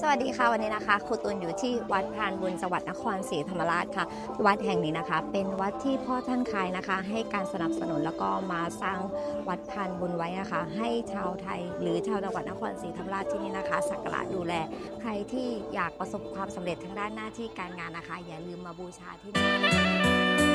สวัสดีค่ะวันนี้นะคะครูตูนอยู่ที่วัดพรานบุญจังหวัดนครศรีธรรมราชค่ะ วัดแห่งนี้นะคะ เป็นวัดที่พ่อท่านคายนะคะ ให้การสนับสนุนแล้วก็มาสร้างวัดพรานบุญไว้นะคะ ให้ชาวไทย หรือชาวจังหวัดนครศรีธรรมราชที่นี่นะคะสักการะดูแล ใครที่อยากประสบความสำเร็จทางด้านหน้าที่การงานนะคะ อย่าลืมมาบูชาที่นี่